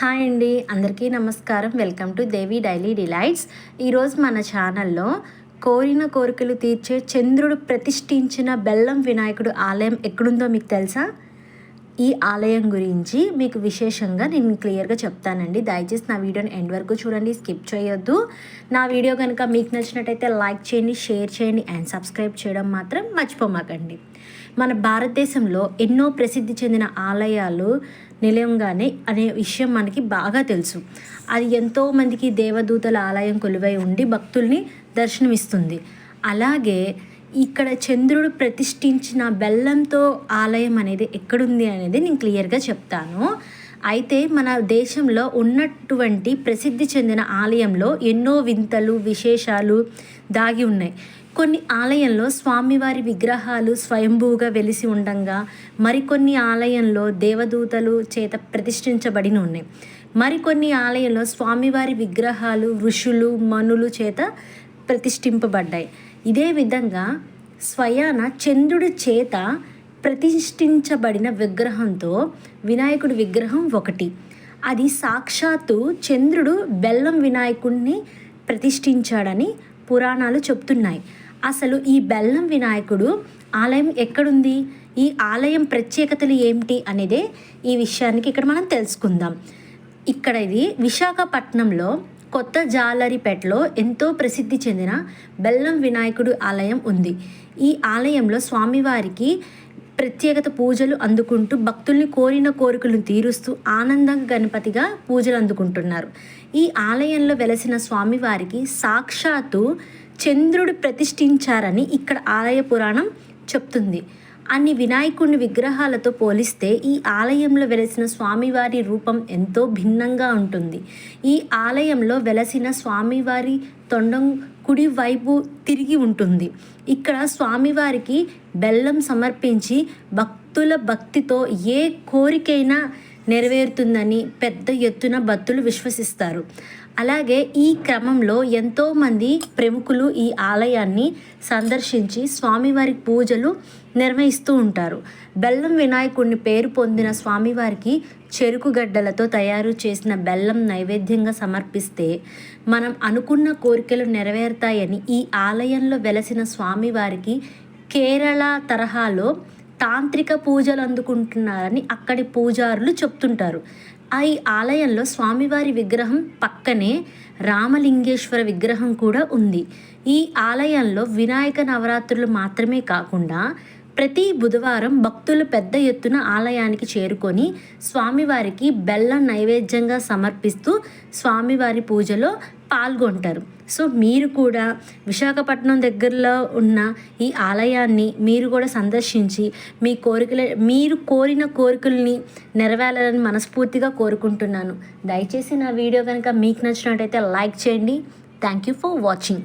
Hi అండి అందరికీ నమస్కారం. Welcome to Devi daily delights. ఈరోజు మన ఛానల్లో కోరిన కోరికలు తీర్చే చంద్రుడు ప్రతిష్ఠించిన బెల్లం వినాయకుడు ఆలయం ఎక్కడుందో మీకు తెలుసా? ఈ ఆలయం గురించి మీకు విశేషంగా నేను క్లియర్గా చెప్తానండి. దయచేసి నా వీడియోని ఎండ్ వరకు చూడండి స్కిప్ చేయొద్దు. నా వీడియో కనుక మీకు నచ్చినట్టయితే లైక్ చేయండి షేర్ చేయండి అండ్ సబ్స్క్రైబ్ చేయడం మాత్రం మర్చిపోమాకండి. మన భారతదేశంలో ఎన్నో ప్రసిద్ధి చెందిన ఆలయాలు నిలయంగానే అనే విషయం మనకి బాగా తెలుసు. అది ఎంతోమందికి దేవదూతల ఆలయం కొలువై ఉండి భక్తుల్ని దర్శనమిస్తుంది. అలాగే ఇక్కడ చంద్రుడు ప్రతిష్ఠించిన బెల్లంతో ఆలయం అనేది ఎక్కడుంది అనేది నేను క్లియర్గా చెప్తాను. అయితే మన దేశంలో ఉన్నటువంటి ప్రసిద్ధి చెందిన ఆలయంలో ఎన్నో వింతలు విశేషాలు దాగి ఉన్నాయి. కొన్ని ఆలయంలో స్వామివారి విగ్రహాలు స్వయంభూగా వెలిసి ఉండంగా మరికొన్ని ఆలయంలో దేవదూతలు చేత ప్రతిష్ఠించబడిన ఉన్నాయి. మరికొన్ని ఆలయంలో స్వామివారి విగ్రహాలు ఋషులు మనులు చేత ప్రతిష్ఠింపబడ్డాయి. ఇదే విధంగా స్వయాన చంద్రుడి చేత ప్రతిష్ఠించబడిన విగ్రహంతో వినాయకుడి విగ్రహం ఒకటి. అది సాక్షాత్తు చంద్రుడు బెల్లం వినాయకుడిని ప్రతిష్ఠించాడని పురాణాలు చెప్తున్నాయి. అసలు ఈ బెల్లం వినాయకుడు ఆలయం ఎక్కడుంది? ఈ ఆలయం ప్రత్యేకతలు ఏమిటి అనేదే ఈ విషయానికి ఇక్కడ మనం తెలుసుకుందాం. ఇక్కడ ఇది విశాఖపట్నంలో కొత్త జాలరిపేటలో ఎంతో ప్రసిద్ధి చెందిన బెల్లం వినాయకుడు ఆలయం ఉంది. ఈ ఆలయంలో స్వామివారికి ప్రత్యేకత పూజలు అందుకుంటూ భక్తుల్ని కోరిన కోరికలను తీరుస్తూ ఆనందంగా గణపతిగా పూజలు అందుకుంటున్నారు. ఈ ఆలయంలో వెలసిన స్వామివారికి సాక్షాత్తు చంద్రుడు ప్రతిష్ఠించారని ఇక్కడ ఆలయ పురాణం చెప్తుంది. అన్ని వినాయకుడిని విగ్రహాలతో పోలిస్తే ఈ ఆలయంలో వెలసిన స్వామివారి రూపం ఎంతో భిన్నంగా ఉంటుంది. ఈ ఆలయంలో వెలసిన స్వామివారి తొండం కుడి వైపు తిరిగి ఉంటుంది. ఇక్కడ స్వామివారికి బెల్లం సమర్పించి భక్తుల భక్తితో ఏ కోరికైనా నెరవేరుతుందని పెద్ద ఎత్తున భక్తులు విశ్వసిస్తారు. అలాగే ఈ క్రమంలో ఎంతోమంది ప్రముఖులు ఈ ఆలయాన్ని సందర్శించి స్వామివారి పూజలు నిర్వహిస్తూ ఉంటారు. బెల్లం వినాయకుడిని పేరు పొందిన స్వామివారికి చెరుకు గడ్డలతో తయారు చేసిన బెల్లం నైవేద్యంగా సమర్పిస్తే మనం అనుకున్న కోరికలు నెరవేరుతాయని ఈ ఆలయంలో వెలసిన స్వామివారికి కేరళ తరహాలో తాంత్రిక పూజలు అందుకుంటున్నారని అక్కడి పూజారులు చెప్తుంటారు. ఈ ఆలయంలో స్వామివారి విగ్రహం పక్కనే రామలింగేశ్వర విగ్రహం కూడా ఉంది. ఈ ఆలయంలో వినాయక నవరాత్రులు మాత్రమే కాకుండా ప్రతి బుధవారం భక్తులు పెద్ద ఎత్తున ఆలయానికి చేరుకొని స్వామివారికి బెల్లం నైవేద్యంగా సమర్పిస్తూ స్వామివారి పూజలో పాల్గొంటారు. సో మీరు కూడా విశాఖపట్నం దగ్గరలో ఉన్న ఈ ఆలయాన్ని మీరు కూడా సందర్శించి మీ కోరికల మీరు కోరిన కోరికల్ని నెరవేరాలని మనస్ఫూర్తిగా కోరుకుంటున్నాను. దయచేసి నా వీడియో కనుక మీకు నచ్చినట్టయితే లైక్ చేయండి. Thank you for watching